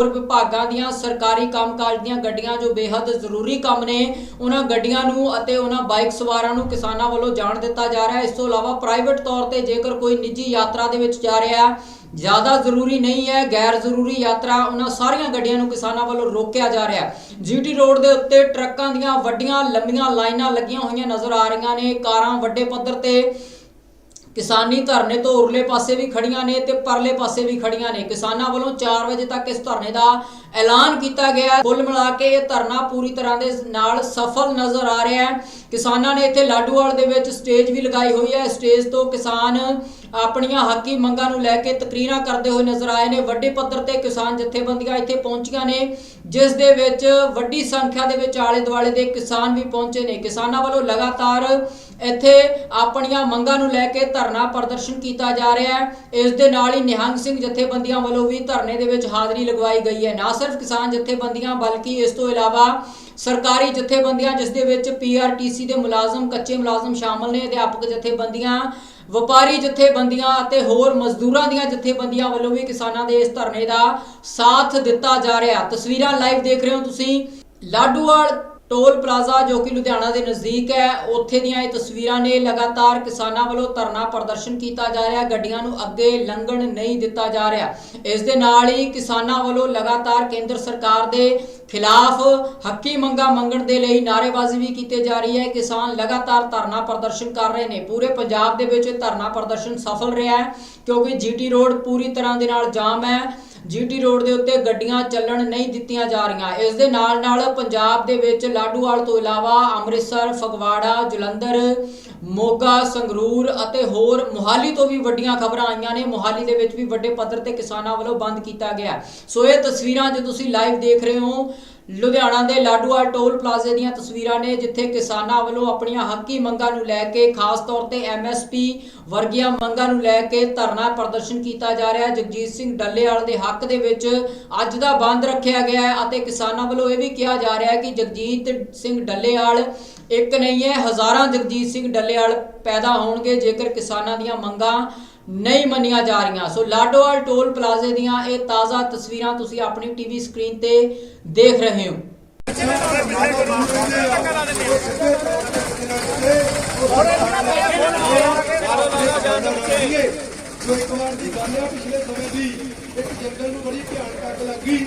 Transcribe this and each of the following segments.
ਹੋਰ ਵਿਭਾਗਾਂ ਦੀਆਂ, ਸਰਕਾਰੀ ਕੰਮਕਾਜ ਦੀਆਂ ਗੱਡੀਆਂ ਜੋ ਬੇहद ਜ਼ਰੂਰੀ ਕੰਮ ਨੇ, ਉਹਨਾਂ ਗੱਡੀਆਂ ਨੂੰ ਅਤੇ ਉਹਨਾਂ ਬਾਈਕ ਸਵਾਰਾਂ ਨੂੰ ਕਿਸਾਨਾਂ ਵੱਲੋਂ ਜਾਣ ਦਿੱਤਾ ਜਾ ਰਿਹਾ ਹੈ। ਇਸ ਤੋਂ ਇਲਾਵਾ ਪ੍ਰਾਈਵੇਟ ਤੌਰ ਤੇ ਜੇਕਰ ਕੋਈ ਨਿੱਜੀ ਯਾਤਰਾ ਦੇ ਵਿੱਚ ਜਾ ਰਿਹਾ ਹੈ ਜ਼ਿਆਦਾ ਜ਼ਰੂਰੀ ਨਹੀਂ ਹੈ, ਗੈਰ ਜ਼ਰੂਰੀ ਯਾਤਰਾ, ਉਹਨਾਂ ਸਾਰੀਆਂ ਗੱਡੀਆਂ ਨੂੰ ਕਿਸਾਨਾਂ ਵੱਲੋਂ ਰੋਕਿਆ ਜਾ ਰਿਹਾ ਹੈ। ਜੀਟੀ ਰੋਡ ਦੇ ਉੱਤੇ ਟਰੱਕਾਂ ਦੀਆਂ ਵੱਡੀਆਂ, ਲੰਬੀਆਂ ਲਾਈਨਾਂ ਲੱਗੀਆਂ ਹੋਈਆਂ ਨਜ਼ਰ ਆ ਰਹੀਆਂ ਨੇ। ਕਾਰਾਂ ਵੱਡੇ ਪੱਧਰ ਤੇ ਕਿਸਾਨੀ ਧਰਨੇ ਤੋਂ ਉਰਲੇ ਪਾਸੇ ਵੀ ਖੜੀਆਂ ਨੇ ਤੇ ਪਰਲੇ ਪਾਸੇ ਵੀ ਖੜੀਆਂ ਨੇ। ਕਿਸਾਨਾਂ ਵੱਲੋਂ 4 ਵਜੇ ਤੱਕ ਇਸ ਧਰਨੇ ਦਾ ਐਲਾਨ ਕੀਤਾ ਗਿਆ। ਕੁੱਲ ਮਿਲਾ ਕੇ ਇਹ ਧਰਨਾ ਪੂਰੀ ਤਰ੍ਹਾਂ ਦੇ ਨਾਲ ਸਫਲ ਨਜ਼ਰ ਆ ਰਿਹਾ ਹੈ। ਕਿਸਾਨਾਂ ਨੇ ਇੱਥੇ ਲਾਡੂਵਾਲ ਦੇ ਵਿੱਚ ਸਟੇਜ ਵੀ ਲਗਾਈ ਹੋਈ ਹੈ। ਸਟੇਜ ਤੋਂ ਕਿਸਾਨ ਆਪਣੀਆਂ ਹੱਕੀ ਮੰਗਾਂ ਨੂੰ ਲੈ ਕੇ ਤਕਰੀਰਾਂ ਕਰਦੇ ਹੋਏ ਨਜ਼ਰ ਆਏ ਨੇ। ਵੱਡੇ ਪੱਧਰ ਤੇ ਕਿਸਾਨ ਜਥੇਬੰਦੀਆਂ ਇੱਥੇ ਪਹੁੰਚੀਆਂ ਨੇ, ਜਿਸ ਦੇ ਵਿੱਚ ਵੱਡੀ ਸੰਖਿਆ ਦੇ ਵਿੱਚ ਆਲੇ ਦੁਆਲੇ ਦੇ ਕਿਸਾਨ ਵੀ ਪਹੁੰਚੇ ਨੇ। ਕਿਸਾਨਾਂ ਵੱਲੋਂ ਲਗਾਤਾਰ ਇੱਥੇ ਆਪਣੀਆਂ ਮੰਗਾਂ ਨੂੰ ਲੈ ਕੇ ਧਰਨਾ ਪ੍ਰਦਰਸ਼ਨ ਕੀਤਾ ਜਾ ਰਿਹਾ ਹੈ। ਇਸ ਦੇ ਨਾਲ ਹੀ ਨਿਹੰਗ ਸਿੰਘ ਜਥੇਬੰਦੀਆਂ ਵੱਲੋਂ ਵੀ ਧਰਨੇ ਦੇ ਵਿੱਚ ਹਾਜ਼ਰੀ ਲਗਵਾਈ ਗਈ ਹੈ। ਨਾ ਸਿਰਫ ਕਿਸਾਨ ਜਥੇਬੰਦੀਆਂ, ਬਲਕਿ ਇਸ ਤੋਂ ਇਲਾਵਾ ਸਰਕਾਰੀ ਜਥੇਬੰਦੀਆਂ, ਜਿਸ ਦੇ ਵਿੱਚ ਪੀਆਰਟੀਸੀ ਦੇ ਮੁਲਾਜ਼ਮ, ਕੱਚੇ ਮੁਲਾਜ਼ਮ ਸ਼ਾਮਲ ਨੇ, ਅਧਿਆਪਕ ਜਥੇਬੰਦੀਆਂ ਵਪਾਰੀ ਜਥੇਬੰਦੀਆਂ ਅਤੇ ਹੋਰ ਮਜ਼ਦੂਰਾਂ ਦੀਆਂ ਜਥੇਬੰਦੀਆਂ ਵੱਲੋਂ ਵੀ ਕਿਸਾਨਾਂ ਦੇ ਇਸ ਧਰਨੇ ਦਾ ਸਾਥ ਦਿੱਤਾ ਜਾ ਰਿਹਾ। ਤਸਵੀਰਾਂ ਲਾਈਵ ਦੇਖ ਰਹੇ ਹੋ ਤੁਸੀਂ। ਲਾਡੂਵਾਲ ਟੋਲ ਪਲਾਜ਼ਾ ਜੋ ਕਿ ਲੁਧਿਆਣਾ ਦੇ ਨਜ਼ਦੀਕ ਹੈ, ਉੱਥੇ ਦੀਆਂ ਇਹ ਤਸਵੀਰਾਂ ਨੇ ਲਗਾਤਾਰ ਕਿਸਾਨਾਂ ਵੱਲੋਂ ਧਰਨਾ ਪ੍ਰਦਰਸ਼ਨ ਕੀਤਾ ਜਾ ਰਿਹਾ ਗੱਡੀਆਂ ਨੂੰ ਅੱਗੇ ਲੰਘਣ ਨਹੀਂ ਦਿੱਤਾ ਜਾ ਰਿਹਾ। ਇਸ ਦੇ ਨਾਲ ਹੀ ਕਿਸਾਨਾਂ ਵੱਲੋਂ ਲਗਾਤਾਰ ਕੇਂਦਰ ਸਰਕਾਰ ਦੇ ਖਿਲਾਫ ਹੱਕੀ ਮੰਗਾਂ ਮੰਗਣ ਦੇ ਲਈ ਨਾਅਰੇਬਾਜ਼ੀ ਵੀ ਕੀਤੀ ਜਾ ਰਹੀ ਹੈ। ਕਿਸਾਨ ਲਗਾਤਾਰ ਧਰਨਾ ਪ੍ਰਦਰਸ਼ਨ ਕਰ ਰਹੇ ਨੇ। ਪੂਰੇ ਪੰਜਾਬ ਦੇ ਵਿੱਚ ਧਰਨਾ ਪ੍ਰਦਰਸ਼ਨ ਸਫਲ ਰਿਹਾ ਹੈ, ਕਿਉਂਕਿ ਜੀਟੀ ਰੋਡ ਪੂਰੀ ਤਰ੍ਹਾਂ ਦੇ ਨਾਲ ਜਾਮ ਹੈ। ਜੀਟੀ ਰੋਡ ਦੇ ਉੱਤੇ ਗੱਡੀਆਂ ਚੱਲਣ ਨਹੀਂ ਦਿੱਤੀਆਂ ਜਾ ਰਹੀਆਂ। ਇਸ ਦੇ ਨਾਲ ਨਾਲ ਪੰਜਾਬ ਦੇ ਵਿੱਚ ਲਾਡੂਵਾਲ ਤੋਂ ਇਲਾਵਾ ਅੰਮ੍ਰਿਤਸਰ, ਫਗਵਾੜਾ, ਜਲੰਧਰ, ਮੋਗਾ, ਸੰਗਰੂਰ ਅਤੇ ਹੋਰ ਮੁਹਾਲੀ ਤੋਂ ਵੀ ਵੱਡੀਆਂ ਖਬਰਾਂ ਆਈਆਂ ਨੇ। ਮੁਹਾਲੀ ਦੇ ਵਿੱਚ ਵੀ ਵੱਡੇ ਪੱਧਰ ਤੇ ਕਿਸਾਨਾਂ ਵੱਲੋਂ ਬੰਦ ਕੀਤਾ ਗਿਆ। ਸੋ ਇਹ ਤਸਵੀਰਾਂ ਜੋ ਤੁਸੀਂ ਲਾਈਵ ਦੇਖ ਰਹੇ ਹੋ ਲੁਧਿਆਣਾ ਦੇ ਲਾਡੂਵਾਲ ਟੋਲ ਪਲਾਜ਼ੇ ਦੀਆਂ ਤਸਵੀਰਾਂ ਨੇ, ਜਿੱਥੇ ਕਿਸਾਨਾਂ ਵੱਲੋਂ ਆਪਣੀਆਂ ਹੱਕੀ ਮੰਗਾਂ ਨੂੰ ਲੈ ਕੇ, ਖਾਸ ਤੌਰ ਤੇ ਐਮਐਸਪੀ ਵਰਗੀਆਂ ਮੰਗਾਂ ਨੂੰ ਲੈ ਕੇ ਧਰਨਾ ਪ੍ਰਦਰਸ਼ਨ ਕੀਤਾ ਜਾ ਰਿਹਾ ਹੈ। ਜਗਜੀਤ ਸਿੰਘ ਡੱਲੇਵਾਲ ਦੇ ਹੱਕ ਦੇ ਵਿੱਚ ਅੱਜ ਦਾ ਬੰਦ ਰੱਖਿਆ ਗਿਆ ਹੈ ਅਤੇ ਕਿਸਾਨਾਂ ਵੱਲੋਂ ਇਹ ਵੀ ਕਿਹਾ ਜਾ ਰਿਹਾ ਹੈ ਕਿ ਜਗਜੀਤ ਸਿੰਘ ਡੱਲੇਵਾਲ ਇੱਕ ਨਹੀਂ ਹੈ, ਹਜ਼ਾਰਾਂ ਜਗਜੀਤ ਸਿੰਘ ਡੱਲੇਵਾਲ ਪੈਦਾ ਹੋਣਗੇ। ਜੇਕਰ ਕਿਸਾਨਾਂ ਦੀਆਂ ਮੰਗਾਂ ਨਹੀਂ ਮੰਨੀਆਂ ਜਾ ਰਹੀਆਂ। ਸੋ ਲਾਡੋਵਾਲ ਟੋਲ ਪਲਾਜ਼ੇ ਦੀਆਂ ਇਹ ਤਾਜ਼ਾ ਤਸਵੀਰਾਂ ਤੁਸੀਂ ਆਪਣੀ ਟੀਵੀ ਸਕਰੀਨ ਤੇ ਦੇਖ ਰਹੇ ਹੋ। ਜੋ ਇੱਕ ਵਾਰ ਦੀ ਗੱਲ ਹੈ ਪਿਛਲੇ ਸਮੇਂ ਦੀ ਇੱਕ ਜੰਗਲ ਨੂੰ ਬੜੀ ਭਿਆਨਕ ਅੱਗ ਲੱਗੀ।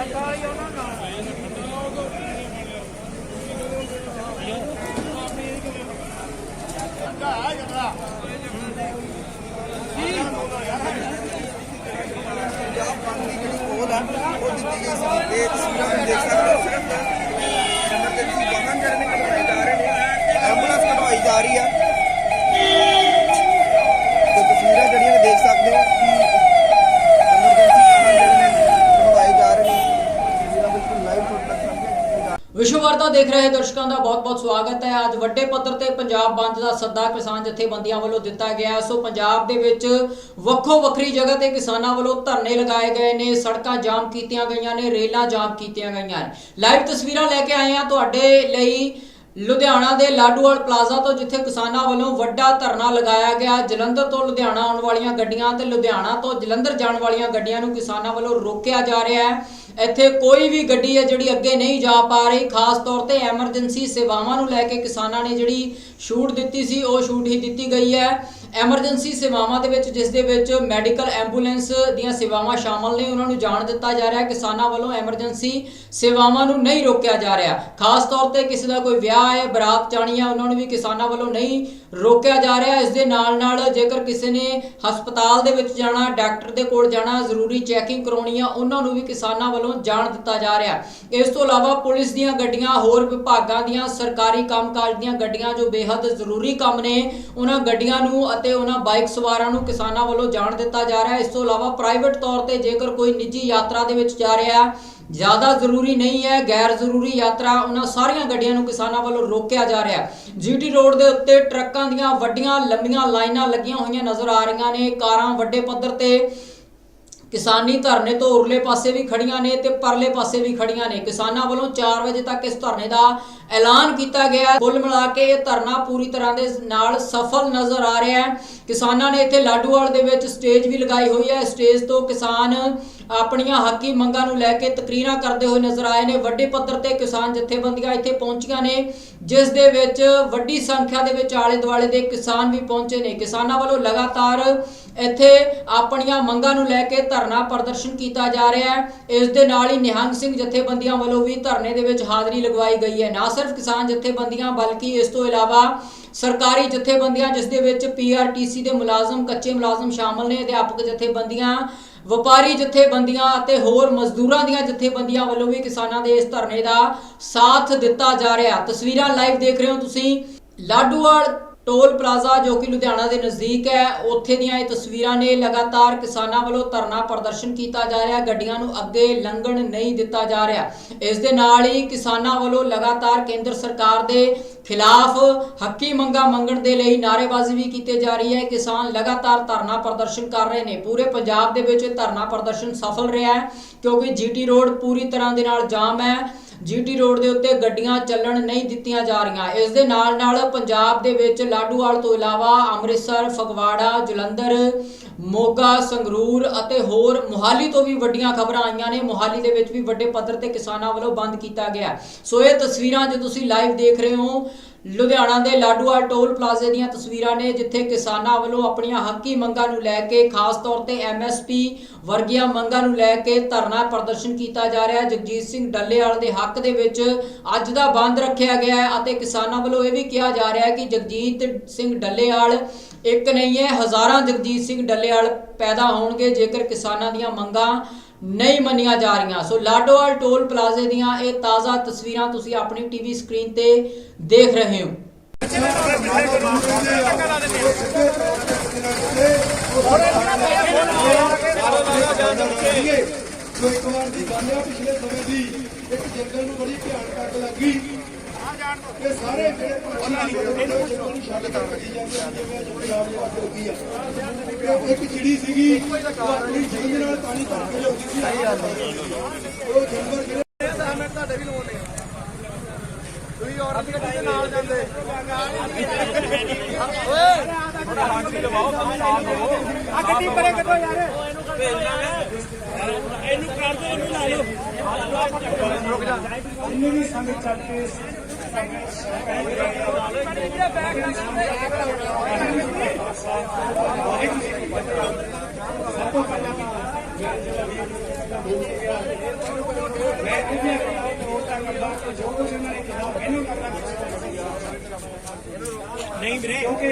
Obrigada, ਵਿਸ਼ਵ ਵਰਤਾ ਦੇਖ ਰਹੇ ਦਰਸ਼ਕਾਂ ਦਾ ਬਹੁਤ-ਬਹੁਤ ਸਵਾਗਤ ਹੈ। ਅੱਜ ਵੱਡੇ ਪੱਧਰ ਤੇ ਪੰਜਾਬ ਬੰਦ ਦਾ ਸੱਦਾ ਕਿਸਾਨ ਜਥੇਬੰਦੀਆਂ ਵੱਲੋਂ ਦਿੱਤਾ ਗਿਆ। ਸੋ ਪੰਜਾਬ ਦੇ ਵਿੱਚ ਵੱਖੋ ਵੱਖਰੀ ਜਗ੍ਹਾ ਤੇ ਕਿਸਾਨਾਂ ਵੱਲੋਂ ਧਰਨੇ ਲਗਾਏ ਗਏ ਨੇ। ਸੜਕਾਂ ਜਾਮ ਕੀਤੀਆਂ ਗਈਆਂ ਨੇ, ਰੇਲਾਂ ਜਾਮ ਕੀਤੀਆਂ ਗਈਆਂ ਨੇ। ਲਾਈਵ ਤਸਵੀਰਾਂ ਲੈ ਕੇ ਆਏ ਹਾਂ ਤੁਹਾਡੇ ਲਈ। ਲੁਧਿਆਣਾ ਦੇ ਲਾਡੂਵਾਲ ਪਲਾਜ਼ਾ ਤੋਂ ਜਿੱਥੇ ਕਿਸਾਨਾਂ ਵੱਲੋਂ ਵੱਡਾ ਧਰਨਾ ਲਗਾਇਆ ਗਿਆ। ਜਲੰਧਰ ਤੋਂ ਲੁਧਿਆਣਾ ਆਉਣ ਵਾਲੀਆਂ ਗੱਡੀਆਂ ਤੇ ਲੁਧਿਆਣਾ ਤੋਂ ਜਲੰਧਰ ਜਾਣ ਵਾਲੀਆਂ ਗੱਡੀਆਂ ਨੂੰ ਕਿਸਾਨਾਂ ਵੱਲੋਂ ਰੋਕਿਆ ਜਾ ਰਿਹਾ ਹੈ। ਇੱਥੇ ਕੋਈ ਵੀ ਗੱਡੀ ਹੈ ਜਿਹੜੀ ਅੱਗੇ ਨਹੀਂ ਜਾ ਪਾ ਰਹੀ, ਖਾਸ ਤੌਰ ਤੇ ਐਮਰਜੈਂਸੀ ਸੇਵਾਵਾਂ ਨੂੰ ਲੈ ਕੇ ਕਿਸਾਨਾਂ ਨੇ ਜਿਹੜੀ ਛੂਟ ਦਿੱਤੀ ਸੀ, ਉਹ ਛੂਟ ਹੀ ਦਿੱਤੀ ਗਈ ਹੈ। ਐਮਰਜੈਂਸੀ ਸੇਵਾਵਾਂ ਦੇ ਵਿੱਚ, ਜਿਸ ਦੇ ਵਿੱਚ ਮੈਡੀਕਲ ਐਂਬੂਲੈਂਸ ਦੀਆਂ ਸੇਵਾਵਾਂ ਸ਼ਾਮਲ ਨੇ, ਉਹਨਾਂ ਨੂੰ ਜਾਣ ਦਿੱਤਾ ਜਾ ਰਿਹਾ। ਹੈ ਕਿਸਾਨਾਂ ਵੱਲੋਂ ਐਮਰਜੈਂਸੀ ਸੇਵਾਵਾਂ ਨੂੰ ਨਹੀਂ ਰੋਕਿਆ ਜਾ ਰਿਹਾ। ਖਾਸ ਤੌਰ ਤੇ ਕਿਸੇ ਦਾ ਕੋਈ ਵਿਆਹ ਹੈ, ਬਰਾਤ ਜਾਣੀ ਹੈ, ਉਹਨਾਂ ਨੂੰ ਵੀ ਕਿਸਾਨਾਂ ਵੱਲੋਂ ਨਹੀਂ ਰੋਕਿਆ ਜਾ ਰਿਹਾ। ਇਸ ਦੇ ਨਾਲ ਨਾਲ ਜੇਕਰ ਕਿਸੇ ਨੇ ਹਸਪਤਾਲ ਦੇ ਵਿੱਚ ਜਾਣਾ, ਡਾਕਟਰ ਦੇ ਕੋਲ ਜਾਣਾ, ਜ਼ਰੂਰੀ ਚੈਕਿੰਗ ਕਰਾਉਣੀ ਆ, ਉਹਨਾਂ ਨੂੰ ਵੀ ਕਿਸਾਨਾਂ ਵੱਲੋਂ ਜਾਣ ਦਿੱਤਾ ਜਾ ਰਿਹਾ। ਇਸ ਤੋਂ ਇਲਾਵਾ ਪੁਲਿਸ ਦੀਆਂ ਗੱਡੀਆਂ, ਹੋਰ ਵਿਭਾਗਾਂ ਦੀਆਂ, ਸਰਕਾਰੀ ਕੰਮਕਾਜ ਦੀਆਂ ਗੱਡੀਆਂ ਜੋ ਬੇहद ਜ਼ਰੂਰੀ ਕੰਮ ਨੇ, ਉਹਨਾਂ ਗੱਡੀਆਂ ਨੂੰ ਅਤੇ ਉਹਨਾਂ ਬਾਈਕ ਸਵਾਰਾਂ ਨੂੰ ਕਿਸਾਨਾਂ ਵੱਲੋਂ ਜਾਣ ਦਿੱਤਾ ਜਾ ਰਿਹਾ। ਇਸ ਤੋਂ ਇਲਾਵਾ ਪ੍ਰਾਈਵੇਟ ਤੌਰ ਤੇ ਜੇਕਰ ਕੋਈ ਨਿੱਜੀ ਯਾਤਰਾ ਦੇ ਵਿੱਚ ਜਾ ਰਿਹਾ ਜ਼ਿਆਦਾ ਜ਼ਰੂਰੀ ਨਹੀਂ ਹੈ, ਗੈਰ ਜ਼ਰੂਰੀ ਯਾਤਰਾ, ਉਹਨਾਂ ਸਾਰੀਆਂ ਗੱਡੀਆਂ ਨੂੰ ਕਿਸਾਨਾਂ ਵੱਲੋਂ ਰੋਕਿਆ ਜਾ ਰਿਹਾ ਜੀਟੀ ਰੋਡ ਦੇ ਉੱਤੇ ਟਰੱਕਾਂ ਦੀਆਂ ਵੱਡੀਆਂ, ਲੰਬੀਆਂ ਲਾਈਨਾਂ ਲੱਗੀਆਂ ਹੋਈਆਂ ਨਜ਼ਰ ਆ ਰਹੀਆਂ ਨੇ। ਕਾਰਾਂ ਵੱਡੇ ਪੱਧਰ ਤੇ ਕਿਸਾਨੀ ਧਰਨੇ ਤੋਂ ਉਰਲੇ ਪਾਸੇ ਵੀ ਖੜੀਆਂ ਨੇ ਤੇ ਪਰਲੇ ਪਾਸੇ ਵੀ ਖੜੀਆਂ ਨੇ। ਕਿਸਾਨਾਂ ਵੱਲੋਂ 4 ਵਜੇ ਤੱਕ ਇਸ ਧਰਨੇ ਦਾ ਐਲਾਨ ਕੀਤਾ ਗਿਆ। ਕੁੱਲ ਮਿਲਾ ਕੇ ਇਹ ਧਰਨਾ ਪੂਰੀ ਤਰ੍ਹਾਂ ਦੇ ਨਾਲ ਸਫਲ ਨਜ਼ਰ ਆ ਰਿਹਾ ਹੈ। ਕਿਸਾਨਾਂ ਨੇ ਇੱਥੇ ਲਾਡੂਵਾਲ ਦੇ ਵਿੱਚ ਸਟੇਜ ਵੀ ਲਗਾਈ ਹੋਈ ਹੈ। ਸਟੇਜ ਤੋਂ ਕਿਸਾਨ ਆਪਣੀਆਂ ਹੱਕੀ ਮੰਗਾਂ ਨੂੰ ਲੈ ਕੇ ਤਕਰੀਰਾਂ ਕਰਦੇ ਹੋਏ ਨਜ਼ਰ ਆਏ ਨੇ। ਵੱਡੇ ਪੱਧਰ ਤੇ ਕਿਸਾਨ ਜਥੇਬੰਦੀਆਂ ਇੱਥੇ ਪਹੁੰਚੀਆਂ ਨੇ, ਜਿਸ ਦੇ ਵਿੱਚ ਵੱਡੀ ਸੰਖਿਆ ਦੇ ਵਿੱਚ ਆਲੇ ਦੁਆਲੇ ਦੇ ਕਿਸਾਨ ਵੀ ਪਹੁੰਚੇ ਨੇ। ਕਿਸਾਨਾਂ ਵੱਲੋਂ ਲਗਾਤਾਰ ਇੱਥੇ ਆਪਣੀਆਂ ਮੰਗਾਂ ਨੂੰ ਲੈ ਕੇ ਧਰਨਾ ਪ੍ਰਦਰਸ਼ਨ ਕੀਤਾ ਜਾ ਰਿਹਾ ਹੈ। ਇਸ ਦੇ ਨਾਲ ਹੀ ਨਿਹੰਗ ਸਿੰਘ ਜਥੇਬੰਦੀਆਂ ਵੱਲੋਂ ਵੀ ਧਰਨੇ ਦੇ ਵਿੱਚ ਹਾਜ਼ਰੀ ਲਗਵਾਈ ਗਈ ਹੈ। ਨਾ ਸਿਰਫ ਕਿਸਾਨ ਜਥੇਬੰਦੀਆਂ, ਬਲਕਿ ਇਸ ਤੋਂ ਇਲਾਵਾ ਸਰਕਾਰੀ ਜਥੇਬੰਦੀਆਂ, ਜਿਸ ਦੇ ਵਿੱਚ ਪੀਆਰਟੀਸੀ ਦੇ ਮੁਲਾਜ਼ਮ, ਕੱਚੇ ਮੁਲਾਜ਼ਮ ਸ਼ਾਮਲ ਨੇ, ਅਧਿਆਪਕ ਜਥੇਬੰਦੀਆਂ, ਵਪਾਰੀ ਜਥੇਬੰਦੀਆਂ ਅਤੇ ਹੋਰ ਮਜ਼ਦੂਰਾਂ ਦੀਆਂ ਜਥੇਬੰਦੀਆਂ ਵੱਲੋਂ ਵੀ ਕਿਸਾਨਾਂ ਦੇ ਇਸ ਧਰਨੇ ਦਾ ਸਾਥ ਦਿੱਤਾ ਜਾ ਰਿਹਾ। ਤਸਵੀਰਾਂ ਲਾਈਵ ਦੇਖ ਰਹੇ ਹੋ ਤੁਸੀਂ। ਲਾਡੂਵਾਲ ਟੋਲ ਪਲਾਜ਼ਾ ਜੋ ਕਿ ਲੁਧਿਆਣਾ ਦੇ ਨਜ਼ਦੀਕ ਹੈ, ਉੱਥੇ ਦੀਆਂ ਇਹ ਤਸਵੀਰਾਂ ਨੇ ਲਗਾਤਾਰ ਕਿਸਾਨਾਂ ਵੱਲੋਂ ਧਰਨਾ ਪ੍ਰਦਰਸ਼ਨ ਕੀਤਾ ਜਾ ਰਿਹਾ, ਗੱਡੀਆਂ ਨੂੰ ਅੱਗੇ ਲੰਘਣ ਨਹੀਂ ਦਿੱਤਾ ਜਾ ਰਿਹਾ। ਇਸ ਦੇ ਨਾਲ ਹੀ ਕਿਸਾਨਾਂ ਵੱਲੋਂ ਲਗਾਤਾਰ ਕੇਂਦਰ ਸਰਕਾਰ ਦੇ ਖਿਲਾਫ ਹੱਕੀ ਮੰਗਾਂ ਮੰਗਣ ਦੇ ਲਈ ਨਾਅਰੇਬਾਜ਼ੀ ਵੀ ਕੀਤੀ ਜਾ ਰਹੀ ਹੈ। ਕਿਸਾਨ ਲਗਾਤਾਰ ਧਰਨਾ ਪ੍ਰਦਰਸ਼ਨ ਕਰ ਰਹੇ ਨੇ। ਪੂਰੇ ਪੰਜਾਬ ਦੇ ਵਿੱਚ ਧਰਨਾ ਪ੍ਰਦਰਸ਼ਨ ਸਫਲ ਰਿਹਾ ਹੈ, ਕਿਉਂਕਿ ਜੀਟੀ ਰੋਡ ਪੂਰੀ ਤਰ੍ਹਾਂ ਦੇ ਨਾਲ ਜਾਮ ਹੈ। ਜੀਟੀ ਰੋਡ ਦੇ ਉੱਤੇ ਗੱਡੀਆਂ ਚੱਲਣ ਨਹੀਂ ਦਿੱਤੀਆਂ ਜਾ ਰਹੀਆਂ। ਇਸ ਦੇ ਨਾਲ ਨਾਲ ਪੰਜਾਬ ਦੇ ਵਿੱਚ ਲਾਡੂਵਾਲ ਤੋਂ ਇਲਾਵਾ ਅੰਮ੍ਰਿਤਸਰ, ਫਗਵਾੜਾ, ਜਲੰਧਰ, ਮੋਗਾ, ਸੰਗਰੂਰ ਅਤੇ ਹੋਰ ਮੁਹਾਲੀ ਤੋਂ ਵੀ ਵੱਡੀਆਂ ਖਬਰਾਂ ਆਈਆਂ ਨੇ। ਮੁਹਾਲੀ ਦੇ ਵਿੱਚ ਵੀ ਵੱਡੇ ਪੱਧਰ ਤੇ ਕਿਸਾਨਾਂ ਵੱਲੋਂ ਬੰਦ ਕੀਤਾ ਗਿਆ। ਸੋ ਇਹ ਤਸਵੀਰਾਂ ਜੋ ਤੁਸੀਂ ਲਾਈਵ ਦੇਖ ਰਹੇ ਹੋ ਲੁਧਿਆਣਾ ਦੇ ਲਾਡੂਵਾਲ ਟੋਲ ਪਲਾਜ਼ੇ ਦੀਆਂ ਤਸਵੀਰਾਂ ਨੇ, ਜਿੱਥੇ ਕਿਸਾਨਾਂ ਵੱਲੋਂ ਆਪਣੀਆਂ ਹੱਕੀ ਮੰਗਾਂ ਨੂੰ ਲੈ ਕੇ, ਖਾਸ ਤੌਰ ਤੇ ਐਮਐਸਪੀ ਵਰਗੀਆਂ ਮੰਗਾਂ ਨੂੰ ਲੈ ਕੇ ਧਰਨਾ ਪ੍ਰਦਰਸ਼ਨ ਕੀਤਾ ਜਾ ਰਿਹਾ। ਹੈ ਜਗਜੀਤ ਸਿੰਘ ਡੱਲੇਵਾਲ ਦੇ ਹੱਕ ਦੇ ਵਿੱਚ ਅੱਜ ਦਾ ਬੰਦ ਰੱਖਿਆ ਗਿਆ ਹੈ ਅਤੇ ਕਿਸਾਨਾਂ ਵੱਲੋਂ ਇਹ ਵੀ ਕਿਹਾ ਜਾ ਰਿਹਾ ਹੈ ਕਿ ਜਗਜੀਤ ਸਿੰਘ ਡੱਲੇਵਾਲ ਇੱਕ ਨਹੀਂ ਹੈ, ਹਜ਼ਾਰਾਂ ਜਗਜੀਤ ਸਿੰਘ ਡੱਲੇਵਾਲ ਪੈਦਾ ਹੋਣਗੇ ਜੇਕਰ ਕਿਸਾਨਾਂ ਦੀਆਂ ਮੰਗਾਂ ਨਹੀਂ ਮੰਨੀਆਂ ਜਾ ਰਹੀਆਂ। ਸੋ ਲਾਡੋਵਾਲ ਟੋਲ ਪਲਾਜ਼ੇ ਦੀਆਂ ਇਹ ਤਾਜ਼ਾ ਤਸਵੀਰਾਂ ਤੁਸੀਂ ਆਪਣੀ ਟੀਵੀ ਸਕਰੀਨ ਤੇ ਦੇਖ ਰਹੇ ਹੋ। ਜੋ ਇੱਕ ਵਾਰ ਦੀ ਗੱਲ ਆ, ਪਿਛਲੇ ਸਮੇਂ ਦੀ ਇੱਕ ਜੰਗਲ ਨੂੰ ਬੜੀ ਭਿਆਨਕ ਅੱਗ ਲੱਗੀ। ਇਹ ਸਾਰੇ ਜਿਹੜੇ ਇੱਕ ਚਿੜੀ ਸੀਗੀ ਆਪਣੀ ਜਿੰਦ ਨਾਲ ਪਾਣੀ ਭਰ ਕੇ ਲਿਆਉਂਦੀ ਸੀ। ਉਹ ਜੰਗਲ ਜਿਹੜੇ ਤੁਹਾਡੇ ਵੀ ਲੋਨ ਨੇ। ਤੁਸੀਂ ਔਰਤ ਦੇ ਨਾਲ ਜਾਂਦੇ। ਓਏ! ਥੋੜਾ ਰਾਂਚੀ ਲਵਾਓ ਕੰਮ ਸਾਫ਼ ਹੋ ਆ ਗੱਡੀ ਪਰੇ ਕੱਢੋ ਯਾਰ। ਇਹਨੂੰ ਕਰ ਦੇ ਇਹਨੂੰ ਲਾ ਲਓ। ਰੁਕ ਜਾ ਇੰਨੀ ਵੀ ਸੰਗਤ ਚੱਲ ਕੇ ਨਹੀਂ ਵੀਰੇ ਕਿਉਂਕਿ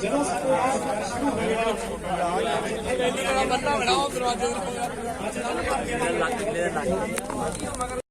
ਜਦੋਂ ਸਾਨੂੰ ਆਹ ਸਾਰਾ ਸ਼ੁਰੂ ਹੋਇਆ ਪਹਿਲੀ ਵਾਰ ਬੰਦਾ ਬਣਾਓ ਦਰਵਾਜ਼ੇ ਦੇ ਕੋਲ ਅੱਜ ਨਾਲ ਭਰ ਕੇ ਲੱਗ ਗਿਆ ਲੱਗ ਗਿਆ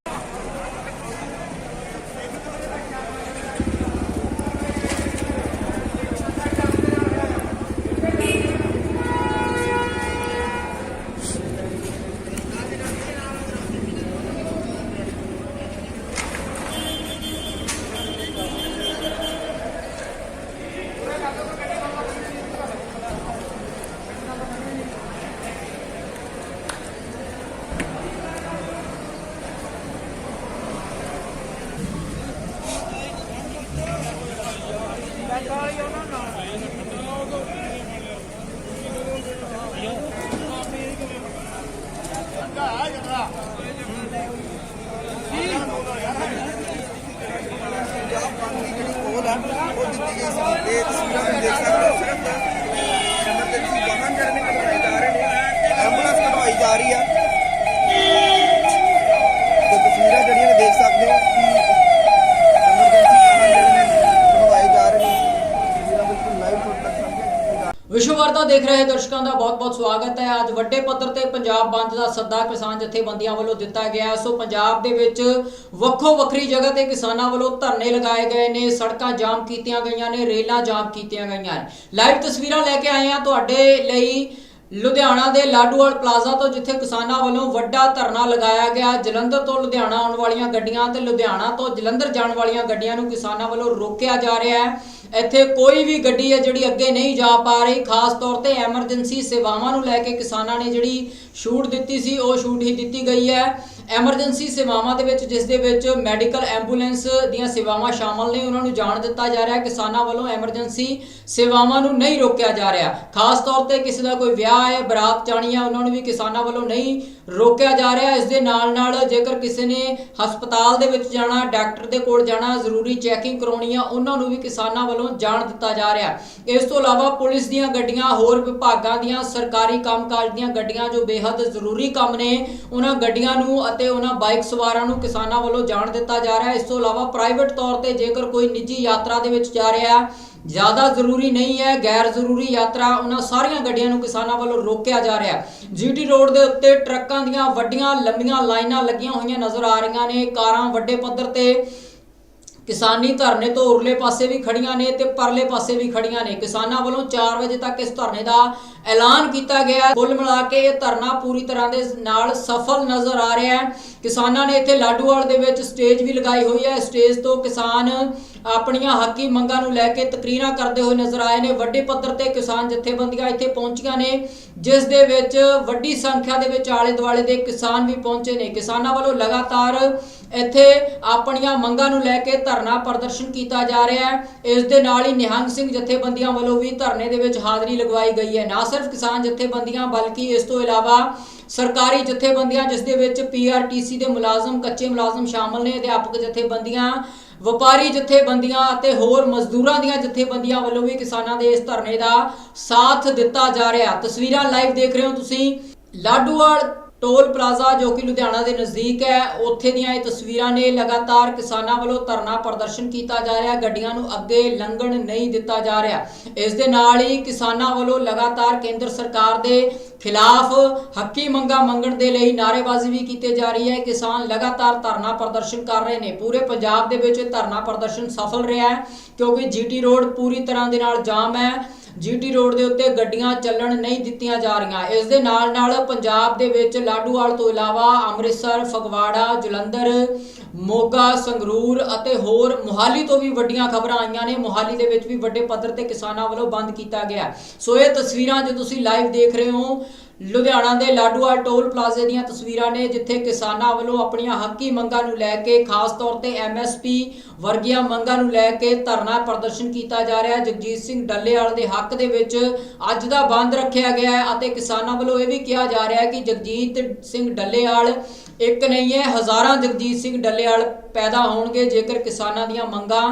ਸਵਾਗਤ ਹੈ। ਅੱਜ ਵੱਡੇ ਪੱਧਰ ਤੇ ਪੰਜਾਬ ਬੰਦ ਦਾ ਸੱਦਾ ਕਿਸਾਨ ਜਥੇਬੰਦੀਆਂ ਵੱਲੋਂ ਦਿੱਤਾ ਗਿਆ। ਸੋ ਪੰਜਾਬ ਦੇ ਵਿੱਚ ਵੱਖੋ ਵੱਖਰੀ ਜਗ੍ਹਾ ਤੇ ਕਿਸਾਨਾਂ ਵੱਲੋਂ ਧਰਨੇ ਲਗਾਏ ਗਏ ਨੇ। ਸੜਕਾਂ ਜਾਮ ਕੀਤੀਆਂ ਗਈਆਂ ਨੇ, ਰੇਲਾਂ ਜਾਮ ਕੀਤੀਆਂ ਗਈਆਂ ਨੇ। ਲਾਈਵ ਤਸਵੀਰਾਂ ਲੈ ਕੇ ਆਏ ਹਾਂ ਤੁਹਾਡੇ ਲਈ। ਲੁਧਿਆਣਾ ਦੇ ਲਾਡੂਵਾਲ ਪਲਾਜ਼ਾ ਤੋਂ, ਜਿੱਥੇ ਕਿਸਾਨਾਂ ਵੱਲੋਂ ਵੱਡਾ ਧਰਨਾ ਲਗਾਇਆ ਗਿਆ। ਜਲੰਧਰ ਤੋਂ ਲੁਧਿਆਣਾ ਆਉਣ ਵਾਲੀਆਂ ਗੱਡੀਆਂ ਤੇ ਲੁਧਿਆਣਾ ਤੋਂ ਜਲੰਧਰ ਜਾਣ ਵਾਲੀਆਂ ਗੱਡੀਆਂ ਨੂੰ ਕਿਸਾਨਾਂ ਵੱਲੋਂ ਰੋਕਿਆ ਜਾ ਰਿਹਾ ਹੈ। ਇੱਥੇ ਕੋਈ ਵੀ ਗੱਡੀ ਹੈ ਜਿਹੜੀ ਅੱਗੇ ਨਹੀਂ ਜਾ ਪਾ ਰਹੀ, ਖਾਸ ਤੌਰ ਤੇ ਐਮਰਜੈਂਸੀ ਸੇਵਾਵਾਂ ਨੂੰ ਲੈ ਕੇ ਕਿਸਾਨਾਂ ਨੇ ਜਿਹੜੀ ਛੂਟ ਦਿੱਤੀ ਸੀ, ਉਹ ਛੂਟ ਹੀ ਦਿੱਤੀ ਗਈ ਹੈ। ਐਮਰਜੈਂਸੀ ਸੇਵਾਵਾਂ ਦੇ ਵਿੱਚ, ਜਿਸ ਦੇ ਵਿੱਚ ਮੈਡੀਕਲ ਐਂਬੂਲੈਂਸ ਦੀਆਂ ਸੇਵਾਵਾਂ ਸ਼ਾਮਲ ਨੇ, ਉਹਨਾਂ ਨੂੰ ਜਾਣ ਦਿੱਤਾ ਜਾ ਰਿਹਾ ਹੈ। ਕਿਸਾਨਾਂ ਵੱਲੋਂ ਐਮਰਜੈਂਸੀ ਸੇਵਾਵਾਂ ਨੂੰ ਨਹੀਂ ਰੋਕਿਆ ਜਾ ਰਿਹਾ। ਖਾਸ ਤੌਰ ਤੇ ਕਿਸੇ ਦਾ ਕੋਈ ਵਿਆਹ ਹੈ, ਬਰਾਤ ਜਾਣੀ ਹੈ, ਉਹਨਾਂ ਨੂੰ ਵੀ ਕਿਸਾਨਾਂ ਵੱਲੋਂ ਨਹੀਂ ਰੋਕਿਆ ਜਾ ਰਿਹਾ। ਇਸ ਦੇ ਨਾਲ ਨਾਲ ਜੇਕਰ ਕਿਸੇ ਨੇ ਹਸਪਤਾਲ ਦੇ ਵਿੱਚ ਜਾਣਾ, ਡਾਕਟਰ ਦੇ ਕੋਲ ਜਾਣਾ, ਜ਼ਰੂਰੀ ਚੈਕਿੰਗ ਕਰਾਉਣੀ ਆ ਉਹਨਾਂ ਨੂੰ ਵੀ ਕਿਸਾਨਾਂ ਵੱਲੋਂ ਜਾਣ ਦਿੱਤਾ ਜਾ ਰਿਹਾ ਇਸ ਤੋਂ ਇਲਾਵਾ ਪੁਲਿਸ ਦੀਆਂ ਗੱਡੀਆਂ, ਹੋਰ ਵਿਭਾਗਾਂ ਦੀਆਂ ਸਰਕਾਰੀ ਕੰਮਕਾਜ ਦੀਆਂ ਗੱਡੀਆਂ ਜੋ ਬੇहद ਜ਼ਰੂਰੀ ਕੰਮ ਨੇ, ਉਹਨਾਂ ਗੱਡੀਆਂ ਨੂੰ ਅਤੇ ਉਹਨਾਂ ਬਾਈਕ ਸਵਾਰਾਂ ਨੂੰ ਕਿਸਾਨਾਂ ਵੱਲੋਂ ਜਾਣ ਦਿੱਤਾ ਜਾ ਰਿਹਾ ਇਸ ਤੋਂ ਇਲਾਵਾ ਪ੍ਰਾਈਵੇਟ ਤੌਰ ਤੇ ਜੇਕਰ ਕੋਈ ਨਿੱਜੀ ਯਾਤਰਾ ਦੇ ਵਿੱਚ ਜਾ ਰਿਹਾ ਹੈ, ਜ਼ਿਆਦਾ ਜ਼ਰੂਰੀ ਨਹੀਂ ਹੈ, ਗੈਰ ਜ਼ਰੂਰੀ ਯਾਤਰਾ ਉਹਨਾਂ ਸਾਰੀਆਂ ਗੱਡੀਆਂ ਨੂੰ ਕਿਸਾਨਾਂ ਵੱਲੋਂ ਰੋਕਿਆ ਜਾ ਰਿਹਾ ਹੈ। ਜੀਟੀ ਰੋਡ ਦੇ ਉੱਤੇ ਟਰੱਕਾਂ ਦੀਆਂ ਵੱਡੀਆਂ, ਲੰਬੀਆਂ ਲਾਈਨਾਂ ਲੱਗੀਆਂ ਹੋਈਆਂ ਨਜ਼ਰ ਆ ਰਹੀਆਂ ਨੇ। ਕਾਰਾਂ ਵੱਡੇ ਪੱਧਰ ਤੇ ਕਿਸਾਨੀ ਧਰਨੇ ਤੋਂ ਉਰਲੇ ਪਾਸੇ ਵੀ ਖੜੀਆਂ ਨੇ ਤੇ ਪਰਲੇ ਪਾਸੇ ਵੀ ਖੜੀਆਂ ਨੇ। ਕਿਸਾਨਾਂ ਵੱਲੋਂ 4 ਵਜੇ ਤੱਕ ਇਸ ਧਰਨੇ ਦਾ ਐਲਾਨ ਕੀਤਾ ਗਿਆ। ਹੈ ਕੁੱਲ ਮਿਲਾ ਕੇ ਇਹ ਧਰਨਾ ਪੂਰੀ ਤਰ੍ਹਾਂ ਦੇ ਨਾਲ ਸਫਲ ਨਜ਼ਰ ਆ ਰਿਹਾ ਹੈ। ਕਿਸਾਨਾਂ ਨੇ ਇੱਥੇ ਲਾਡੂਵਾਲ ਦੇ ਵਿੱਚ ਸਟੇਜ ਵੀ ਲਗਾਈ ਹੋਈ ਹੈ। ਸਟੇਜ ਤੋਂ ਕਿਸਾਨ ਆਪਣੀਆਂ ਹੱਕੀ ਮੰਗਾਂ ਨੂੰ ਲੈ ਕੇ ਤਕਰੀਰਾਂ ਕਰਦੇ ਹੋਏ ਨਜ਼ਰ ਆਏ ਨੇ। ਵੱਡੇ ਪੱਧਰ ਤੇ ਕਿਸਾਨ ਜਥੇਬੰਦੀਆਂ ਇੱਥੇ ਪਹੁੰਚੀਆਂ ਨੇ, ਜਿਸ ਦੇ ਵਿੱਚ ਵੱਡੀ ਸੰਖਿਆ ਦੇ ਵਿੱਚ ਆਲੇ ਦੁਆਲੇ ਦੇ ਕਿਸਾਨ ਵੀ ਪਹੁੰਚੇ ਨੇ। ਕਿਸਾਨਾਂ ਵੱਲੋਂ ਲਗਾਤਾਰ ਇੱਥੇ ਆਪਣੀਆਂ ਮੰਗਾਂ ਨੂੰ ਲੈ ਕੇ ਧਰਨਾ ਪ੍ਰਦਰਸ਼ਨ ਕੀਤਾ ਜਾ ਰਿਹਾ ਹੈ। ਇਸ ਦੇ ਨਾਲ ਹੀ ਨਿਹੰਗ ਸਿੰਘ ਜਥੇਬੰਦੀਆਂ ਵੱਲੋਂ ਵੀ ਧਰਨੇ ਦੇ ਵਿੱਚ ਹਾਜ਼ਰੀ ਲਗਵਾਈ ਗਈ ਹੈ। ਨਾ ਸਿਰਫ ਕਿਸਾਨ ਜਥੇਬੰਦੀਆਂ, ਬਲਕਿ ਇਸ ਤੋਂ ਇਲਾਵਾ ਸਰਕਾਰੀ ਜਥੇਬੰਦੀਆਂ, ਜਿਸ ਦੇ ਵਿੱਚ ਪੀਆਰਟੀਸੀ ਦੇ ਮੁਲਾਜ਼ਮ, ਕੱਚੇ ਮੁਲਾਜ਼ਮ ਸ਼ਾਮਲ ਨੇ, ਅਧਿਆਪਕ ਜਥੇਬੰਦੀਆਂ, ਵਪਾਰੀ ਜਥੇਬੰਦੀਆਂ ਅਤੇ ਹੋਰ ਮਜ਼ਦੂਰਾਂ ਦੀਆਂ ਜਥੇਬੰਦੀਆਂ ਵੱਲੋਂ ਵੀ ਕਿਸਾਨਾਂ ਦੇ ਇਸ ਧਰਨੇ ਦਾ ਸਾਥ ਦਿੱਤਾ ਜਾ ਰਿਹਾ। ਤਸਵੀਰਾਂ ਲਾਈਵ ਦੇਖ ਰਹੇ ਹੋ ਤੁਸੀਂ। ਲਾਡੂਵਾਲ ਟੋਲ ਪਲਾਜ਼ਾ ਜੋ ਕਿ ਲੁਧਿਆਣਾ ਦੇ ਨਜ਼ਦੀਕ ਹੈ, ਉੱਥੇ ਦੀਆਂ ਇਹ ਤਸਵੀਰਾਂ ਨੇ ਲਗਾਤਾਰ ਕਿਸਾਨਾਂ ਵੱਲੋਂ ਧਰਨਾ ਪ੍ਰਦਰਸ਼ਨ ਕੀਤਾ ਜਾ ਰਿਹਾ ਗੱਡੀਆਂ ਨੂੰ ਅੱਗੇ ਲੰਘਣ ਨਹੀਂ ਦਿੱਤਾ ਜਾ ਰਿਹਾ। ਇਸ ਦੇ ਨਾਲ ਹੀ ਕਿਸਾਨਾਂ ਵੱਲੋਂ ਲਗਾਤਾਰ ਕੇਂਦਰ ਸਰਕਾਰ ਦੇ ਖਿਲਾਫ ਹੱਕੀ ਮੰਗਾਂ ਮੰਗਣ ਦੇ ਲਈ ਨਾਅਰੇਬਾਜ਼ੀ ਵੀ ਕੀਤੀ ਜਾ ਰਹੀ ਹੈ। ਕਿਸਾਨ ਲਗਾਤਾਰ ਧਰਨਾ ਪ੍ਰਦਰਸ਼ਨ ਕਰ ਰਹੇ ਨੇ। ਪੂਰੇ ਪੰਜਾਬ ਦੇ ਵਿੱਚ ਧਰਨਾ ਪ੍ਰਦਰਸ਼ਨ ਸਫਲ ਰਿਹਾ ਹੈ, ਕਿਉਂਕਿ ਜੀਟੀ ਰੋਡ ਪੂਰੀ ਤਰ੍ਹਾਂ ਦੇ ਨਾਲ ਜਾਮ ਹੈ। ਜੀਟੀ ਰੋਡ ਦੇ ਉੱਤੇ ਗੱਡੀਆਂ ਚੱਲਣ ਨਹੀਂ ਦਿੱਤੀਆਂ ਜਾ ਰਹੀਆਂ। ਇਸ ਦੇ ਨਾਲ ਨਾਲ ਪੰਜਾਬ ਦੇ ਵਿੱਚ ਲਾਡੂਵਾਲ ਤੋਂ ਇਲਾਵਾ ਅੰਮ੍ਰਿਤਸਰ, ਫਗਵਾੜਾ, ਜਲੰਧਰ, ਮੋਗਾ, ਸੰਗਰੂਰ ਅਤੇ ਹੋਰ ਮੁਹਾਲੀ ਤੋਂ ਵੀ ਵੱਡੀਆਂ ਖਬਰਾਂ ਆਈਆਂ ਨੇ। ਮੁਹਾਲੀ ਦੇ ਵਿੱਚ ਵੀ ਵੱਡੇ ਪੱਧਰ ਤੇ ਕਿਸਾਨਾਂ ਵੱਲੋਂ ਬੰਦ ਕੀਤਾ ਗਿਆ। ਸੋ ਇਹ ਤਸਵੀਰਾਂ ਜੇ ਤੁਸੀਂ ਲਾਈਵ ਦੇਖ ਰਹੇ ਹੋ ਲੁਧਿਆਣਾ ਦੇ ਲਾਡੂਵਾਲ ਟੋਲ ਪਲਾਜ਼ੇ ਦੀਆਂ ਤਸਵੀਰਾਂ ਨੇ ਜਿੱਥੇ ਕਿਸਾਨਾਂ ਵੱਲੋਂ ਆਪਣੀਆਂ ਹੱਕੀ ਮੰਗਾਂ ਨੂੰ ਲੈ ਕੇ ਖਾਸ ਤੌਰ ਤੇ ਐਮਐਸਪੀ ਵਰਗੀਆਂ ਮੰਗਾਂ ਨੂੰ ਲੈ ਕੇ ਧਰਨਾ ਪ੍ਰਦਰਸ਼ਨ ਕੀਤਾ ਜਾ ਰਿਹਾ ਹੈ। ਜਗਜੀਤ ਸਿੰਘ ਡੱਲੇਵਾਲ ਦੇ ਹੱਕ ਦੇ ਵਿੱਚ ਅੱਜ ਦਾ ਬੰਦ ਰੱਖਿਆ ਗਿਆ ਹੈ ਅਤੇ ਕਿਸਾਨਾਂ ਵੱਲੋਂ ਇਹ ਵੀ ਕਿਹਾ ਜਾ ਰਿਹਾ ਹੈ ਕਿ ਜਗਜੀਤ ਸਿੰਘ ਡੱਲੇਵਾਲ ਇੱਕ ਨਹੀਂ ਹੈ, ਹਜ਼ਾਰਾਂ ਜਗਜੀਤ ਸਿੰਘ ਡੱਲੇਵਾਲ ਪੈਦਾ ਹੋਣਗੇ। ਜੇਕਰ ਕਿਸਾਨਾਂ ਦੀਆਂ ਮੰਗਾਂ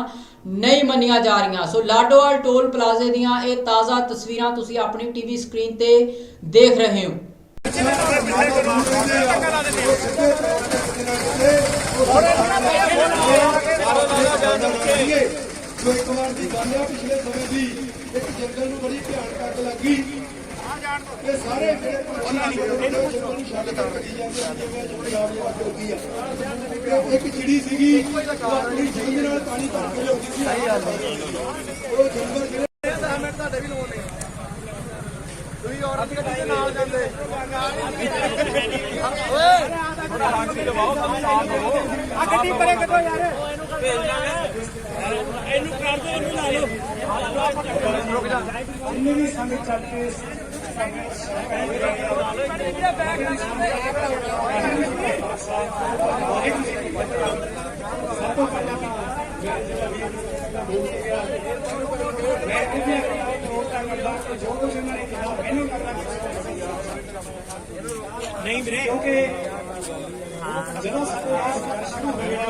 ਨਹੀਂ ਮੰਨੀਆਂ ਜਾ ਰਹੀਆਂ। ਸੋ ਲਾਡੋਵਾਲ ਟੋਲ ਪਲਾਜ਼ੇ ਦੀਆਂ ਇਹ ਤਾਜ਼ਾ ਤਸਵੀਰਾਂ ਤੁਸੀਂ ਆਪਣੀ ਟੀਵੀ ਸਕਰੀਨ ਤੇ ਦੇਖ ਰਹੇ ਹੋ। ਜੋ ਇੱਕ ਵਾਰ ਦੀ ਗੱਲ ਹੈ ਪਿਛਲੇ ਸਮੇਂ ਦੀ ਇੱਕ ਜੰਗਲ ਨੂੰ ਬੜੀ ਭਿਆਨਕ ਅੱਗ ਲੱਗੀ। ਇਹ ਸਾਰੇ ਜਿਹੜੇ ਇੱਕ ਚਿੜੀ ਸੀਗੀ ਆਪਣੀ ਜਿੰਦ ਨਾਲ ਪਾਣੀ ਭਰ ਕੇ ਲਿਆਉਂਦੀ ਸੀ ਸਹੀ ਗੱਲ ਉਹ ਜੰਗਲ ਜਿਹੜੇ ਤੁਹਾਡੇ ਵੀ ਲੋਨ ਤੁਸੀਂ ਔਰਤ ਗੱਡੀ ਦੇ ਨਾਲ ਜਾਂਦੇ ਆ ਗੱਡੀ ਪਰੇ ਕੱਢੋ ਯਾਰ ਇਹਨੂੰ ਵੀ ਸੰਗ ਚੱਲ ਕੇ ਨਹੀਂ ਵੀਰੇ ਕਿਉਂਕਿ ਜਦੋਂ ਸਾਡਾ ਸ਼ੁਰੂ ਹੋਇਆ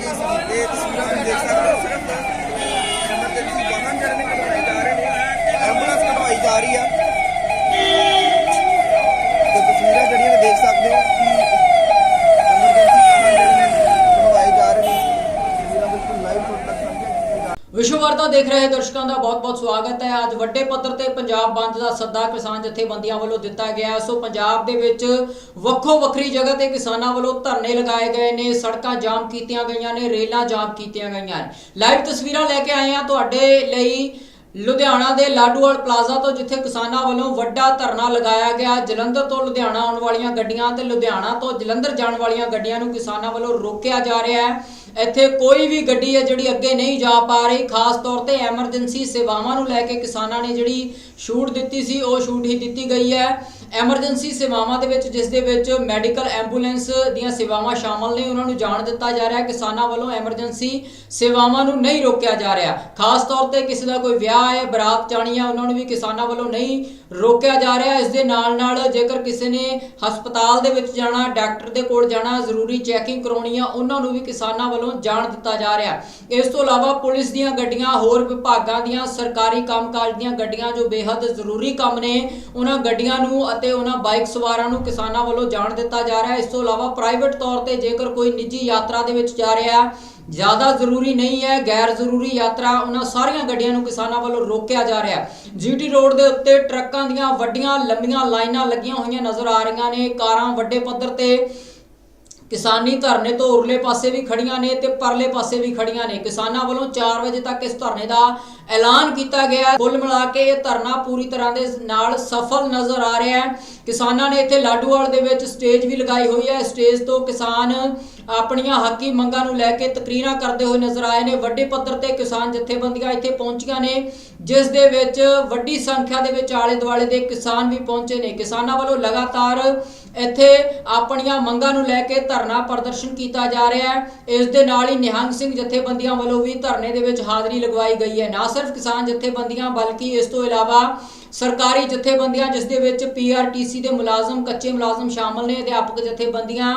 ਗਈ ਸੀ ਇਹ ਤਸਵੀਰਾਂ ਤੁਸੀਂ ਦੇਖ ਸਕਦੇ ਹੋ ਸਿਰਫ ਐਮਰਜੈਂਸੀ ਵਾਹਨ ਜਿਹੜੇ ਨੇ ਕਢਵਾਏ ਜਾ ਰਹੇ ਨੇ ਐਂਬੂਲੈਂਸ ਕਢਵਾਈ ਜਾ ਰਹੀ ਆ ਤੇ ਤਸਵੀਰਾਂ ਜਿਹੜੀਆਂ ਨੇ ਦੇਖ ਸਕਦੇ ਹੋ ਕਿ ਐਮਰਜੈਂਸੀ ਵਾਹਨ ਜਿਹੜੇ ਨੇ ਕਢਵਾਏ ਜਾ ਰਹੇ ਨੇ ਤਸਵੀਰਾਂ ਬਿਲਕੁਲ ਲਾਈਵ ਤੁਹਾਡੇ ਤੱਕ ਸਾਂਝੀਆਂ ਕੀਤੀਆਂ ਜਾ ਵਿਸ਼ਵ ਵਾਰਤਾ ਦੇਖ ਰਹੇ ਦਰਸ਼ਕਾਂ ਦਾ ਬਹੁਤ-ਬਹੁਤ ਸਵਾਗਤ ਹੈ। ਅੱਜ ਵੱਡੇ ਪੱਧਰ ਤੇ ਪੰਜਾਬ ਬੰਦ ਦਾ ਸੱਦਾ ਕਿਸਾਨ ਜਥੇਬੰਦੀਆਂ ਵੱਲੋਂ ਦਿੱਤਾ ਗਿਆ ਸੋ ਪੰਜਾਬ ਦੇ ਵਿੱਚ ਵੱਖੋ ਵੱਖਰੀ ਜਗ੍ਹਾ ਤੇ ਕਿਸਾਨਾਂ ਵੱਲੋਂ ਧਰਨੇ ਲਗਾਏ ਗਏ ਨੇ। ਸੜਕਾਂ ਜਾਮ ਕੀਤੀਆਂ ਗਈਆਂ ਨੇ, ਰੇਲਾਂ ਜਾਮ ਕੀਤੀਆਂ ਗਈਆਂ ਲਾਈਵ ਤਸਵੀਰਾਂ ਲੈ ਕੇ ਆਏ ਹਾਂ। ਤੁਹਾਡੇ ਲਈ ਲੁਧਿਆਣਾ ਦੇ ਲਾਡੂਵਾਲ ਪਲਾਜ਼ਾ ਤੋਂ ਜਿੱਥੇ ਕਿਸਾਨਾਂ ਵੱਲੋਂ ਵੱਡਾ ਧਰਨਾ ਲਗਾਇਆ ਗਿਆ, ਜਲੰਧਰ ਤੋਂ ਲੁਧਿਆਣਾ ਆਉਣ ਵਾਲੀਆਂ ਗੱਡੀਆਂ ਤੇ ਲੁਧਿਆਣਾ ਤੋਂ ਜਲੰਧਰ ਜਾਣ ਵਾਲੀਆਂ ਗੱਡੀਆਂ ਨੂੰ ਕਿਸਾਨਾਂ ਵੱਲੋਂ ਰੋਕਿਆ ਜਾ ਰਿਹਾ ਹੈ। ਇੱਥੇ ਕੋਈ ਵੀ ਗੱਡੀ ਹੈ ਜਿਹੜੀ ਅੱਗੇ ਨਹੀਂ ਜਾ ਪਾ ਰਹੀ, ਖਾਸ ਤੌਰ ਤੇ ਐਮਰਜੈਂਸੀ ਸੇਵਾਵਾਂ ਨੂੰ ਲੈ ਕੇ ਕਿਸਾਨਾਂ ਨੇ ਜਿਹੜੀ ਛੂਟ ਦਿੱਤੀ ਸੀ, ਉਹ ਛੂਟ ਹੀ ਦਿੱਤੀ ਗਈ ਹੈ। ਐਮਰਜੈਂਸੀ ਸੇਵਾਵਾਂ ਦੇ ਵਿੱਚ, ਜਿਸ ਦੇ ਵਿੱਚ ਮੈਡੀਕਲ ਐਂਬੂਲੈਂਸ ਦੀਆਂ ਸੇਵਾਵਾਂ ਸ਼ਾਮਲ ਨੇ, ਉਹਨਾਂ ਨੂੰ ਜਾਣ ਦਿੱਤਾ ਜਾ ਰਿਹਾ ਕਿਸਾਨਾਂ ਵੱਲੋਂ ਐਮਰਜੈਂਸੀ ਸੇਵਾਵਾਂ ਨੂੰ ਨਹੀਂ ਰੋਕਿਆ ਜਾ ਰਿਹਾ। ਖਾਸ ਤੌਰ ਤੇ ਕਿਸੇ ਦਾ ਕੋਈ ਵਿਆਹ ਹੈ, ਬਰਾਤ ਜਾਣੀ ਹੈ, ਉਹਨਾਂ ਨੂੰ ਵੀ ਕਿਸਾਨਾਂ ਵੱਲੋਂ ਨਹੀਂ ਰੋਕਿਆ ਜਾ ਰਿਹਾ। ਇਸ ਦੇ ਨਾਲ ਨਾਲ ਜੇਕਰ ਕਿਸੇ ਨੇ ਹਸਪਤਾਲ ਦੇ ਵਿੱਚ ਜਾਣਾ, ਡਾਕਟਰ ਦੇ ਕੋਲ ਜਾਣਾ, ਜ਼ਰੂਰੀ ਚੈਕਿੰਗ ਕਰਾਉਣੀ ਆ ਉਹਨਾਂ ਨੂੰ ਵੀ ਕਿਸਾਨਾਂ ਵੱਲੋਂ ਜਾਣ ਦਿੱਤਾ ਜਾ ਰਿਹਾ ਇਸ ਤੋਂ ਇਲਾਵਾ ਪੁਲਿਸ ਦੀਆਂ ਗੱਡੀਆਂ, ਹੋਰ ਵਿਭਾਗਾਂ ਦੀਆਂ ਸਰਕਾਰੀ ਕੰਮਕਾਜ ਦੀਆਂ ਗੱਡੀਆਂ ਜੋ ਬੇहद ਜ਼ਰੂਰੀ ਕੰਮ ਨੇ, ਉਹਨਾਂ ਗੱਡੀਆਂ ਨੂੰ ਅਤੇ ਉਹਨਾਂ ਬਾਈਕ ਸਵਾਰਾਂ ਨੂੰ ਕਿਸਾਨਾਂ ਵੱਲੋਂ ਜਾਣ ਦਿੱਤਾ ਜਾ ਰਿਹਾ ਇਸ ਤੋਂ ਇਲਾਵਾ ਪ੍ਰਾਈਵੇਟ ਤੌਰ ਤੇ ਜੇਕਰ ਕੋਈ ਨਿੱਜੀ ਯਾਤਰਾ ਦੇ ਵਿੱਚ ਜਾ ਰਿਹਾ ਜ਼ਿਆਦਾ ਜ਼ਰੂਰੀ ਨਹੀਂ ਹੈ, ਗੈਰ ਜ਼ਰੂਰੀ ਯਾਤਰਾ ਉਹਨਾਂ ਸਾਰੀਆਂ ਗੱਡੀਆਂ ਨੂੰ ਕਿਸਾਨਾਂ ਵੱਲੋਂ ਰੋਕਿਆ ਜਾ ਰਿਹਾ ਜੀਟੀ ਰੋਡ ਦੇ ਉੱਤੇ ਟਰੱਕਾਂ ਦੀਆਂ ਵੱਡੀਆਂ ਲੰਬੀਆਂ ਲਾਈਨਾਂ ਲੱਗੀਆਂ ਹੋਈਆਂ ਨਜ਼ਰ ਆ ਰਹੀਆਂ ਨੇ। ਕਾਰਾਂ ਵੱਡੇ ਪੱਧਰ ਤੇ ਕਿਸਾਨੀ ਧਰਨੇ ਤੋਂ ਉਰਲੇ ਪਾਸੇ ਵੀ ਖੜੀਆਂ ਨੇ ਤੇ ਪਰਲੇ ਪਾਸੇ ਵੀ ਖੜੀਆਂ ਨੇ। ਕਿਸਾਨਾਂ ਵੱਲੋਂ 4 ਵਜੇ ਤੱਕ ਇਸ ਧਰਨੇ ਦਾ ਐਲਾਨ ਕੀਤਾ ਗਿਆ ਕੁੱਲ ਮਿਲਾ ਕੇ ਇਹ ਧਰਨਾ ਪੂਰੀ ਤਰ੍ਹਾਂ ਦੇ ਨਾਲ ਸਫਲ ਨਜ਼ਰ ਆ ਰਿਹਾ ਹੈ। ਕਿਸਾਨਾਂ ਨੇ ਇੱਥੇ ਲਾਡੂਵਾਲ ਦੇ ਵਿੱਚ ਸਟੇਜ ਵੀ ਲਗਾਈ ਹੋਈ ਹੈ। ਸਟੇਜ ਤੋਂ ਕਿਸਾਨ ਆਪਣੀਆਂ ਹੱਕੀ ਮੰਗਾਂ ਨੂੰ ਲੈ ਕੇ ਤਕਰੀਰਾਂ ਕਰਦੇ ਹੋਏ ਨਜ਼ਰ ਆਏ ਨੇ। ਵੱਡੇ ਪੱਧਰ ਤੇ ਕਿਸਾਨ ਜਥੇਬੰਦੀਆਂ ਇੱਥੇ ਪਹੁੰਚੀਆਂ ਨੇ, ਜਿਸ ਦੇ ਵਿੱਚ ਵੱਡੀ ਸੰਖਿਆ ਦੇ ਵਿੱਚ ਆਲੇ ਦੁਆਲੇ ਦੇ ਕਿਸਾਨ ਵੀ ਪਹੁੰਚੇ ਨੇ। ਕਿਸਾਨਾਂ ਵੱਲੋਂ ਲਗਾਤਾਰ ਇੱਥੇ ਆਪਣੀਆਂ ਮੰਗਾਂ ਨੂੰ ਲੈ ਕੇ ਧਰਨਾ ਪ੍ਰਦਰਸ਼ਨ ਕੀਤਾ ਜਾ ਰਿਹਾ ਹੈ। ਇਸ ਦੇ ਨਾਲ ਹੀ ਨਿਹੰਗ ਸਿੰਘ ਜਥੇਬੰਦੀਆਂ ਵੱਲੋਂ ਵੀ ਧਰਨੇ ਦੇ ਵਿੱਚ ਹਾਜ਼ਰੀ ਲਗਵਾਈ ਗਈ ਹੈ। ਨਾ ਸਿਰਫ ਕਿਸਾਨ ਜਥੇਬੰਦੀਆਂ, ਬਲਕਿ ਇਸ ਤੋਂ ਇਲਾਵਾ ਸਰਕਾਰੀ ਜਥੇਬੰਦੀਆਂ, ਜਿਸ ਦੇ ਵਿੱਚ ਪੀਆਰਟੀਸੀ ਦੇ ਮੁਲਾਜ਼ਮ, ਕੱਚੇ ਮੁਲਾਜ਼ਮ ਸ਼ਾਮਲ ਨੇ, ਅਧਿਆਪਕ ਜਥੇਬੰਦੀਆਂ,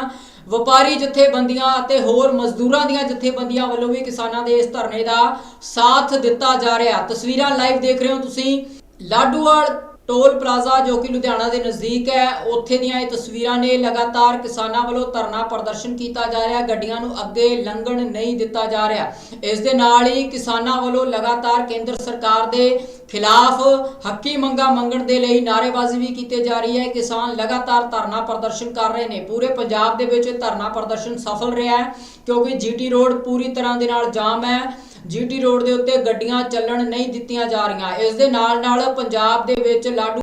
ਵਪਾਰੀ ਜਥੇਬੰਦੀਆਂ ਅਤੇ ਹੋਰ ਮਜ਼ਦੂਰਾਂ ਦੀਆਂ ਜਥੇਬੰਦੀਆਂ ਵੱਲੋਂ ਵੀ ਕਿਸਾਨਾਂ ਦੇ ਇਸ ਧਰਨੇ ਦਾ ਸਾਥ ਦਿੱਤਾ ਜਾ ਰਿਹਾ ਤਸਵੀਰਾਂ ਲਾਈਵ ਦੇਖ ਰਹੇ ਹੋ ਤੁਸੀਂ। ਲਾਡੂਵਾਲ ਟੋਲ ਪਲਾਜ਼ਾ ਜੋ ਕਿ ਲੁਧਿਆਣਾ ਦੇ ਨਜ਼ਦੀਕ ਹੈ, ਉੱਥੇ ਦੀਆਂ ਇਹ ਤਸਵੀਰਾਂ ਨੇ ਲਗਾਤਾਰ ਕਿਸਾਨਾਂ ਵੱਲੋਂ ਧਰਨਾ ਪ੍ਰਦਰਸ਼ਨ ਕੀਤਾ ਜਾ ਰਿਹਾ, ਗੱਡੀਆਂ ਨੂੰ ਅੱਗੇ ਲੰਘਣ ਨਹੀਂ ਦਿੱਤਾ ਜਾ ਰਿਹਾ। ਇਸ ਦੇ ਨਾਲ ਹੀ ਕਿਸਾਨਾਂ ਵੱਲੋਂ ਲਗਾਤਾਰ ਕੇਂਦਰ ਸਰਕਾਰ ਦੇ ਖਿਲਾਫ ਹੱਕੀ ਮੰਗਾਂ ਮੰਗਣ ਦੇ ਲਈ ਨਾਅਰੇਬਾਜ਼ੀ ਵੀ ਕੀਤੀ ਜਾ ਰਹੀ ਹੈ। ਕਿਸਾਨ ਲਗਾਤਾਰ ਧਰਨਾ ਪ੍ਰਦਰਸ਼ਨ ਕਰ ਰਹੇ ਨੇ। ਪੂਰੇ ਪੰਜਾਬ ਦੇ ਵਿੱਚ ਧਰਨਾ ਪ੍ਰਦਰਸ਼ਨ ਸਫਲ ਰਿਹਾ ਹੈ, ਕਿਉਂਕਿ ਜੀਟੀ ਰੋਡ ਪੂਰੀ ਤਰ੍ਹਾਂ ਦੇ ਨਾਲ ਜਾਮ ਹੈ। ਜੀਟੀ ਰੋਡ ਦੇ ਉੱਤੇ ਗੱਡੀਆਂ ਚੱਲਣ ਨਹੀਂ ਦਿੱਤੀਆਂ ਜਾ ਰਹੀਆਂ। ਇਸ ਦੇ ਨਾਲ ਨਾਲ ਪੰਜਾਬ ਦੇ ਵਿੱਚ ਲਾਡੂ